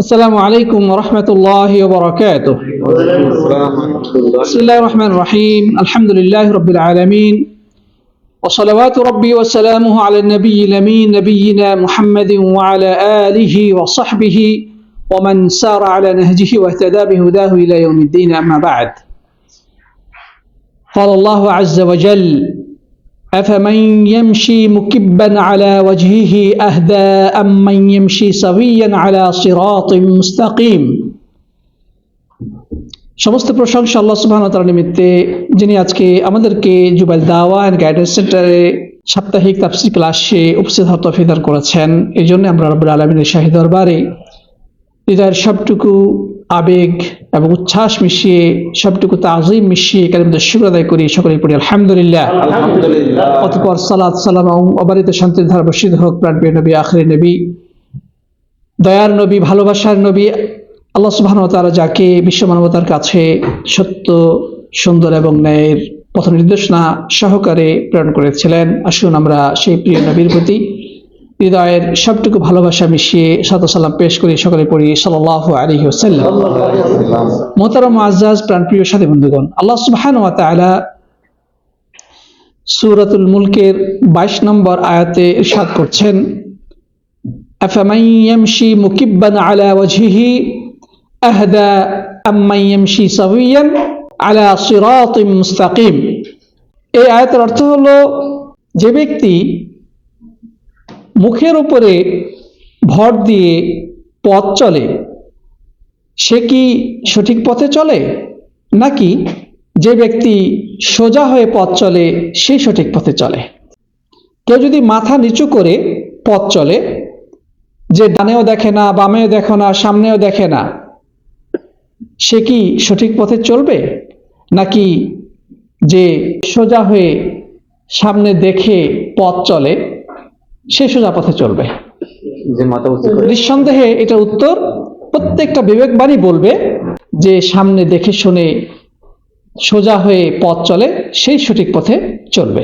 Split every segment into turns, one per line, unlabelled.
السلام عليكم ورحمة الله وبركاته. بسم الله الرحمن الرحيم. الحمد لله رب العالمين. وصلوات ربي وسلامه على النبي الأمين نبينا محمد وعلى آله وصحبه ومن سار على نهجه واهتدى بهداه إلى يوم الدين. أما بعد. قال الله عز وجل أفمن يمشي مكبا على وجهه أهدى أم من يمشي سويا على صراط مستقيم সমস্ত প্রশংসা আল্লাহ সুবহান তার নিমিত্তে যিনি আজকে আমাদেরকে জুবাইল দাওয়া অ্যান্ড গাইডেন্স সেন্টারে সাপ্তাহিক তাফসির ক্লাসে উপস্থিত হওয়ার তৌফিক দান করেছেন এই জন্য আমরা রব্বুল আলমিনের শাহী দরবারে হৃদয়ের সবটুকু আবেগ এবং উচ্ছ্বাস মিশিয়ে সবটুকু তাজিম মিশিয়ে কালিমদের শুক্র আদায় করি সকলে পড়ি আলহামদুলিল্লাহ। অতপর সালাদ সালাম অবারিত শান্তির ধারা বর্ষিত হোক প্রাণপ্রিয় নবী আখরি নবী। দয়ার নবী ভালোবাসার নবী আল্লাহ সুবাহ তারা যাকে বিশ্ব মানবতার কাছে সত্য সুন্দর এবং ন্যায়ের পথ নির্দেশনা সহকারে প্রেরণ করেছিলেন। আসুন আমরা সেই প্রিয় নবীর প্রতি হৃদয়ের সবটুকু ভালোবাসা মিশিয়ে সাত সালাম পেশ করি, সকলে পড়ি সাল্লাহ আলী ওসাল্লাম মোহতারম আজাজ প্রাণপ্রিয় সাথী বন্ধুগণ, আল্লাহ সুবহান সূরাতুল মুলকের 22 নম্বর আয়াতে ইরশাদ করছেন মুকিব্বান আলা ওয়াজহিহি আহদা আম্মান ইয়ামশি আলা সিরাতিম মুস্তাকিম। এই আয়াতের অর্থ হলো, যে ব্যক্তি মুখের উপরে ভর দিয়ে পথ চলে। সে কি সঠিক পথে চলে? নাকি যে ব্যক্তি সোজা হয়ে পথ চলে, সে সঠিক পথে চলে? কেউ যদি মাথা নিচু করে পথ চলে, যে ডানেও দেখে না, বামেও দেখে না, সামনেও দেখে না, সে কি সঠিক পথে চলবে? নাকি যে সোজা হয়ে সামনে দেখে পথ চলে সে সোজা পথে চলবে। নিঃসন্দেহে এটার উত্তর প্রত্যেকটা বিবেকবাণী বলবে যে সামনে দেখে শুনে সোজা হয়ে পথ চলে সেই সঠিক পথে চলবে।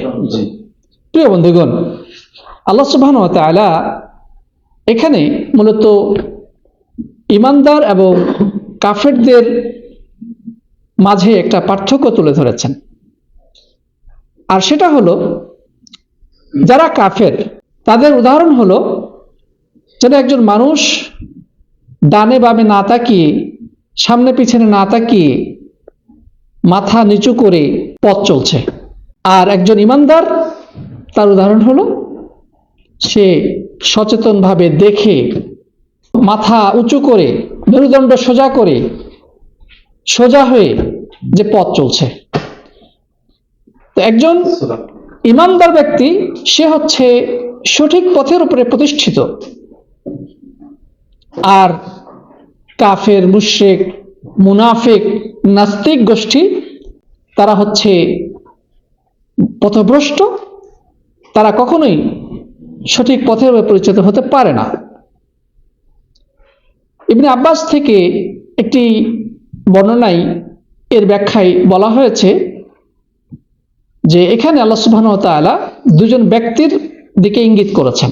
প্রিয় বন্ধুগণ আল্লাহ সুবহান তাআলা এখানে মূলত ইমানদার এবং কাফেরদের মাঝে একটা পার্থক্য তুলে ধরেছেন। আর সেটা হলো যারা কাফের তাদের উদাহরণ হলো, যেন একজন মানুষ ডানে বামে না তাকিয়ে, সামনে পিছনে না তাকিয়ে, মাথা নিচু করে পথ চলছে। আর একজন ইমানদার, তার উদাহরণ হলো, সে সচেতনভাবে দেখে, মাথা উঁচু করে, মেরুদণ্ড সোজা করে, সোজা হয়ে যে পথ চলছে। তো একজন ইমানদার ব্যক্তি, সে হচ্ছে সঠিক পথের উপরে প্রতিষ্ঠিত। আর কাফের, মুশরিক, মুনাফিক, নাস্তিক গোষ্ঠী, তারা হচ্ছে পথভ্রষ্ট। তারা কখনোই সঠিক পথের পরিচিত হতে পারে না। ইবনে আব্বাস থেকে একটি বর্ণনায় এর ব্যাখ্যায় বলা হয়েছে যে এখানে আল্লাহ সুবহান তাআলা দুজন ব্যক্তির দিকে ইঙ্গিত করেছেন।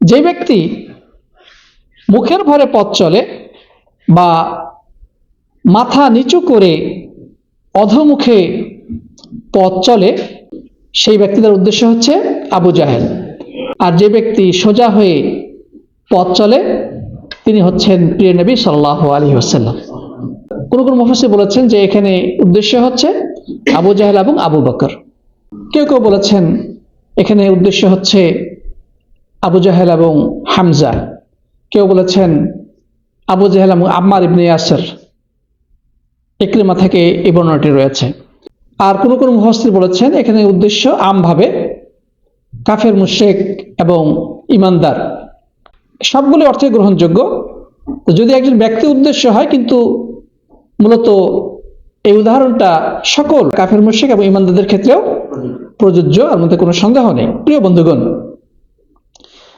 যে ব্যক্তি মুখের ভরে পথ চলে বা মাথা নিচু করে অধমুখে পথ চলে, সেই ব্যক্তিদের উদ্দেশ্য হচ্ছে আবু জাহেল। আর যে ব্যক্তি সোজা হয়ে পথ চলে, তিনি হচ্ছেন প্রিয় নবী সাল্লাহ আলী আসাল্লাম কোন কোন মফসি বলেছেন যে এখানে উদ্দেশ্য হচ্ছে আবু জাহেল এবং আবু বকর। কেউ কেউ বলেছেন, এখানে উদ্দেশ্য হচ্ছে আবু জাহেল এবং হামজা। কেউ বলেছেন, আবু জাহেল এবং আম্মার ইবনে ইয়াসের একরিমা থেকে এই বর্ণনাটি রয়েছে। আর কোন কোন মুহস্তির বলেছেন, এখানে উদ্দেশ্য আমভাবে কাফের মুশেক এবং ইমানদার। সবগুলো অর্থে গ্রহণযোগ্য। যদি একজন ব্যক্তি উদ্দেশ্য হয়, কিন্তু মূলত এই উদাহরণটা সকল কাফের মুশেক এবং ইমানদারদের ক্ষেত্রেও প্রযোজ্য আর মধ্যে কোনো সন্দেহ নেই। প্রিয় বন্ধুগণ,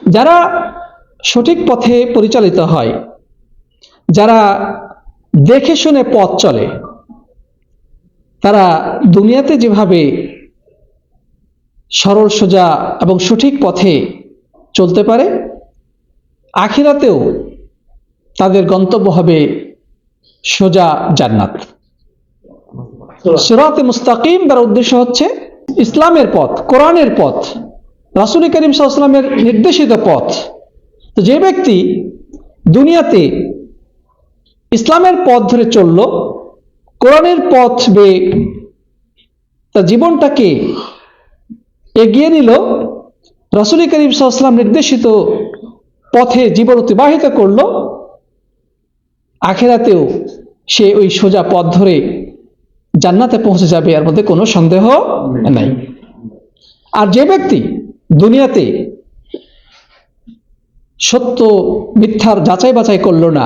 যারা সঠিক পথে পরিচালিত হয়, যারা দেখে শুনে পথ চলে, তারা দুনিয়াতে যেভাবে সরল, সোজা এবং সঠিক পথে চলতে পারে, আখিরাতেও তাদের গন্তব্য হবে সোজা জান্নাত। সিরাতে মুস্তাকিম তার উদ্দেশ্য হচ্ছে ইসলামের পথ, কোরআনের পথ, রাসুল করিম সাল্লামের নির্দেশিত পথ। তো যে ব্যক্তি দুনিয়াতে ইসলামের পথ ধরে চলল, কোরআনের পথ বেয়ে তার জীবনটাকে এগিয়ে নিল, রাসুল করিম সাল্লাম নির্দেশিত পথে জীবন অতিবাহিত করল, আখেরাতেও সে ওই সোজা পথ ধরে জান্নাতে পৌঁছে যাবে এর মধ্যে কোনো সন্দেহ নাই। আর যে ব্যক্তি দুনিয়াতে সত্য মিথ্যার যাচাই বাছাই করল না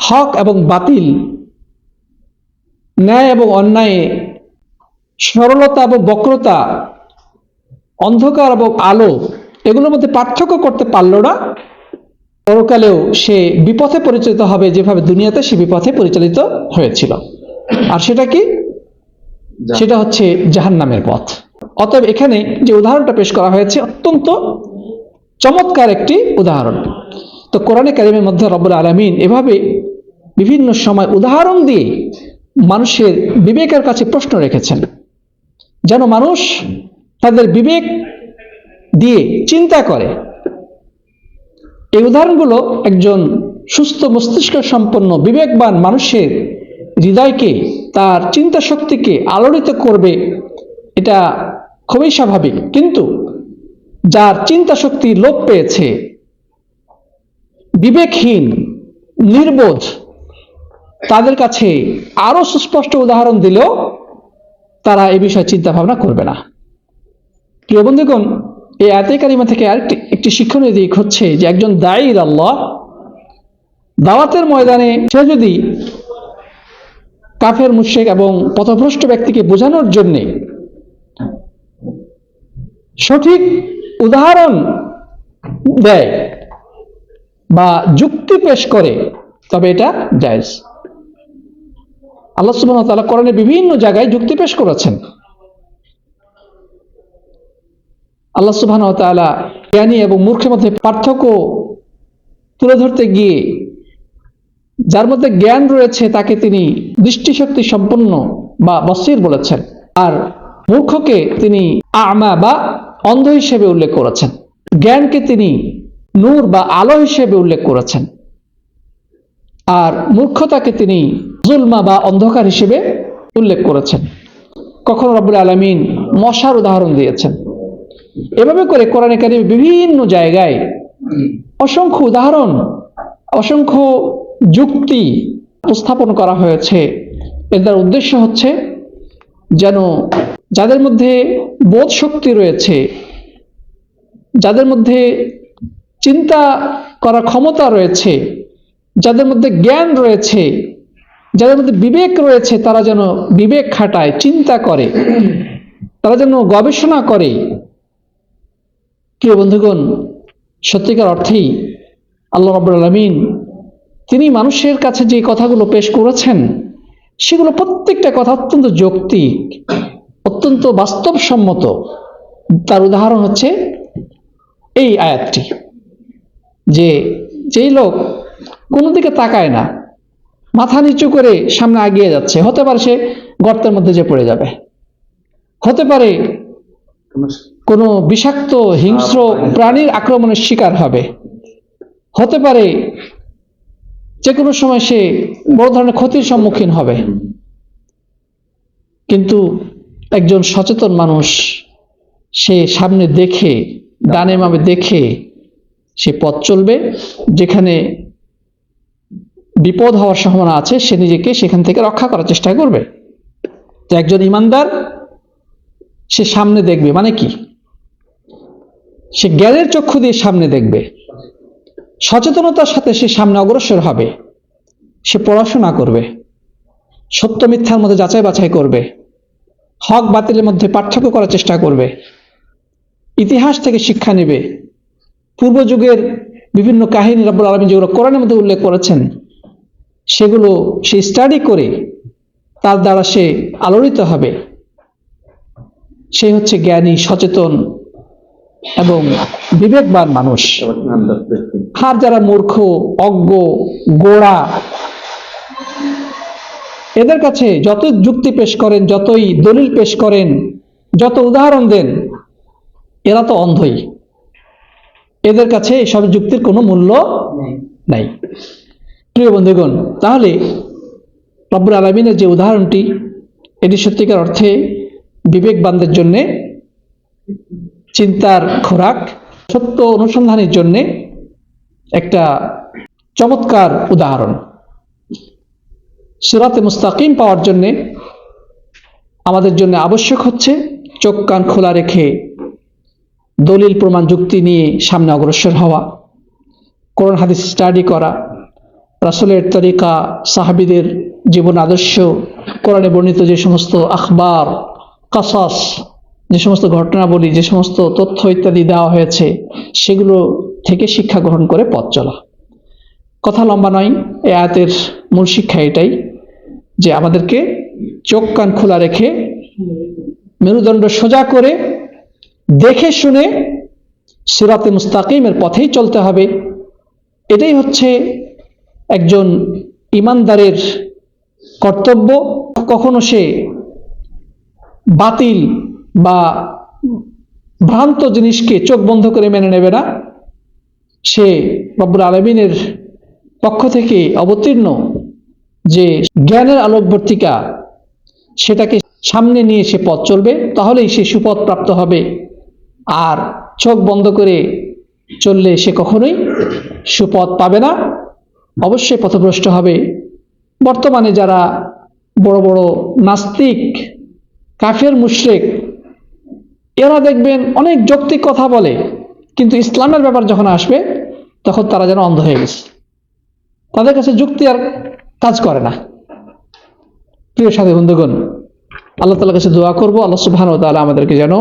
হক এবং বাতিল ন্যায় এবং অন্যায় সরলতা এবং বক্রতা অন্ধকার এবং আলো এগুলোর মধ্যে পার্থক্য করতে পারল না পরকালেও সে বিপথে পরিচালিত হবে যেভাবে দুনিয়াতে সে বিপথে পরিচালিত হয়েছিল। আর সেটা কি? সেটা হচ্ছে জাহান্নামের পথ। অতএব এখানে যে উদাহরণটা পেশ করা হয়েছে অত্যন্ত চমৎকার একটি উদাহরণ। তো কোরআনে কারিমের মধ্যে রব্বুল আলমিন এভাবে বিভিন্ন সময় উদাহরণ দিয়ে মানুষের বিবেকের কাছে প্রশ্ন রেখেছেন। যেন মানুষ তাদের বিবেক দিয়ে চিন্তা করে। এই উদাহরণগুলো একজন সুস্থ মস্তিষ্ক সম্পন্ন বিবেকবান মানুষের হৃদয়কে তার চিন্তা শক্তিকে আলোড়িত করবে, এটা খুবই স্বাভাবিক। কিন্তু যার চিন্তা শক্তি লোপ পেয়েছে, বিবেকহীন, নির্বোধ, তাদের কাছে আরও সুস্পষ্ট উদাহরণ দিলেও তারা এই বিষয়ে চিন্তা ভাবনা করবে না। প্রিয় বন্ধুগণ, এই আয়াতে কারিমা থেকে আরেকটি, একটি শিক্ষণীয় দিক হচ্ছে যে একজন দায়ীর আল্লাহ দাওয়াতের ময়দানে সে যদি কাফের মুশেক এবং পথভ্রষ্ট ব্যক্তিকে বোঝানোর জন্যে সঠিক উদাহরণ দেয় বা যুক্তি পেশ করে, তবে এটা জায়েজ। আল্লাহ সুবহানাহু ওয়া তাআলা কোরআনে বিভিন্ন জায়গায় যুক্তি পেশ করেছেন। আল্লাহ তাআলা জ্ঞানী এবং মূর্খের মধ্যে পার্থক্য তুলে ধরতে গিয়ে যার মধ্যে জ্ঞান রয়েছে, তাকে তিনি দৃষ্টিশক্তি সম্পন্ন বা বসির বলেছেন। আর মূর্খকে তিনি আমা বা অন্ধ হিসেবে উল্লেখ করেছেন। জ্ঞানকে তিনি নূর বা আলো হিসেবে উল্লেখ করেছেন। আর মূর্খতাকে তিনি জুলমা বা অন্ধকার হিসেবে উল্লেখ করেছেন। কখনো রব্বুল আলমিন মশার উদাহরণ দিয়েছেন। এভাবে করে কোরআন কারিমে বিভিন্ন জায়গায় অসংখ্য উদাহরণ, অসংখ্য যুক্তি উপস্থাপন করা হয়েছে। এর দ্বারা উদ্দেশ্য হচ্ছে যেন যাদের মধ্যে বোধ শক্তি রয়েছে, যাদের মধ্যে চিন্তা করার ক্ষমতা রয়েছে, যাদের মধ্যে জ্ঞান রয়েছে, যাদের মধ্যে বিবেক রয়েছে, তারা যেন বিবেক খাটায়, চিন্তা করে, তারা যেন গবেষণা করে। প্রিয় বন্ধুগণ, সত্যিকার অর্থেই আল্লাহ রব্বুল আলমিন তিনি মানুষের কাছে যে কথাগুলো পেশ করেছেন সেগুলো প্রত্যেকটা কথা অত্যন্ত যৌক্তিক অত্যন্ত বাস্তবসম্মত। তার উদাহরণ হচ্ছে এই আয়াতটি যে যেই লোক কোনো দিকে তাকায় না মাথা নিচু করে সামনে আগিয়ে যাচ্ছে হতে পারে সে গর্তের মধ্যে যে পড়ে যাবে। হতে পারে কোনো বিষাক্ত হিংস্র প্রাণীর আক্রমণের শিকার হবে। হতে পারে যে কোনো সময় সে বড় ধরনের ক্ষতির সম্মুখীন হবে। কিন্তু একজন সচেতন মানুষ সে সামনে দেখে, ডানে মামে দেখে সে পথ চলবে, যেখানে বিপদ হওয়ার সম্ভাবনা আছে, সে নিজেকে সেখান থেকে রক্ষা করার চেষ্টা করবে। একজন ইমানদার সে সামনে দেখবে মানে কি? সে জ্ঞানের চক্ষু দিয়ে সামনে দেখবে। সচেতনতার সাথে সে সামনে অগ্রসর হবে। সে পড়াশোনা করবে। সত্য মিথ্যার মধ্যে যাচাই বাছাই করবে। হক বাতিলের মধ্যে পার্থক্য করার চেষ্টা করবে। ইতিহাস থেকে শিক্ষা নেবে। পূর্ব যুগের বিভিন্ন কাহিনী রব্বুল আলমী যেগুলো কোরআনের মধ্যে উল্লেখ করেছেন, সেগুলো সে স্টাডি করে তার দ্বারা সে আলোড়িত হবে। সে হচ্ছে জ্ঞানী, সচেতন এবং বিবেকবান মানুষ। আর যারা মূর্খ অজ্ঞ গোড়া এদের কাছে যত যুক্তি পেশ করেন যতই দলিল পেশ করেন যত উদাহরণ দেন এরা তো অন্ধই। এদের কাছে এসব যুক্তির কোনো মূল্য নাই। প্রিয় বন্ধুগণ তাহলে রব্বুল আলমিনের যে উদাহরণটি এটি সত্যিকার অর্থে বিবেকবানদের জন্যে চিন্তার খোরাক, সত্য অনুসন্ধানের জন্যে একটা চমৎকার উদাহরণ। সিরাতে মুস্তাকিম পাওয়ার জন্যে আমাদের জন্য আবশ্যক হচ্ছে চোখ কান খোলা রেখে দলিল প্রমাণ যুক্তি নিয়ে সামনে অগ্রসর হওয়া, কোরআন হাদিস স্টাডি করা, রাসুলের তরিকা, সাহাবিদের জীবন আদর্শ, কোরআনে বর্ণিত যে সমস্ত আখবার, কাসাস যে সমস্ত ঘটনাবলী, যে সমস্ত তথ্য ইত্যাদি দেওয়া হয়েছে, সেগুলো থেকে শিক্ষা গ্রহণ করে পথ চলা। কথা লম্বা নয় এ আয়াতের মূল শিক্ষা এটাই যে আমাদেরকে চোখ কান খোলা রেখে মেরুদণ্ড সোজা করে দেখে শুনে সিরাতে মুস্তাকিমের পথেই চলতে হবে। এটাই হচ্ছে একজন ইমানদারের কর্তব্য। কখনো সে বাতিল বা ভ্রান্ত জিনিসকে চোখ বন্ধ করে মেনে নেবে না, সে রব্বুল আলমিনের পক্ষ থেকে অবতীর্ণ যে জ্ঞানের আলোকবর্তিকা, সেটাকে সামনে নিয়ে সে পথ চলবে, তাহলেই সে সুপথ প্রাপ্ত হবে। আর চোখ বন্ধ করে চললে সে কখনোই সুপথ পাবে না, অবশ্যই পথভ্রষ্ট হবে। বর্তমানে যারা বড় বড় নাস্তিক, কাফের, মুশরেক এরা দেখবেন অনেক যৌক্তিক কথা বলে, কিন্তু ইসলামের ব্যাপার যখন আসবে, তখন তারা যেন অন্ধ হয়ে গেছে। তাদের কাছে যুক্তি আর কাজ করে না। প্রিয় সাথী বন্ধুগণ, আল্লাহ তালার কাছে দোয়া করব, আল্লাহ সুবহান তাআলা আমাদেরকে যেন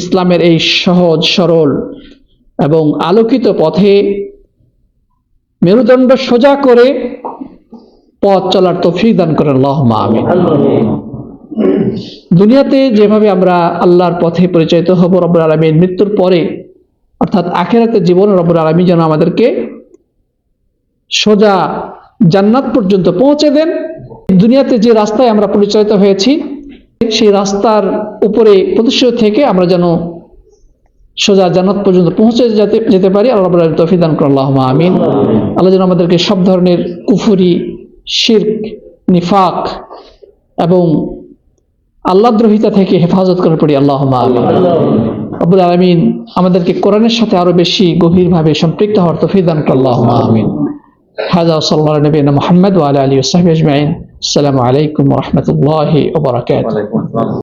ইসলামের এই সহজ, সরল এবং আলোকিত পথে মেরুদণ্ড সোজা করে পথ চলার তৌফিক দান করেন। আল্লাহ আমিন। দুনিয়াতে যেভাবে আমরা আল্লাহর পথে পরিচালিত হব রব্বুল আলমীর মৃত্যুর পরে, অর্থাৎ আখেরাতের জীবন রব্বুল আলমী যেন আমাদেরকে সোজা জান্নাত পর্যন্ত পৌঁছে দেন। দুনিয়াতে যে রাস্তায় আমরা পরিচালিত হয়েছি, সেই রাস্তার উপরে প্রতিষ্ঠিত থেকে আমরা যেন সোজা জান্নাত পর্যন্ত পৌঁছে যেতে যেতে পারি। আল্লাহ রাব্বুল আলামিন তৌফিক দান করুন আমিন। আল্লাহ যেন আমাদেরকে সব ধরনের কুফুরি, শিরক, নিফাক এবং আল্লাহ দ্রোহিতা থেকে হেফাজত করে পড়ি আল্লাহ আব্বুল আলমিন আমাদেরকে কোরআনের সাথে আরও বেশি গভীরভাবে সম্পৃক্ত হওয়ার তফিক দান আল্লাহ আমিন। হাজা সাল্লাহ নবীন মোহাম্মদ ওয়ালা আলী ওসাহিব আজমাইন। আসসালামু আলাইকুম
রহমতুল্লাহ ওবরাকাত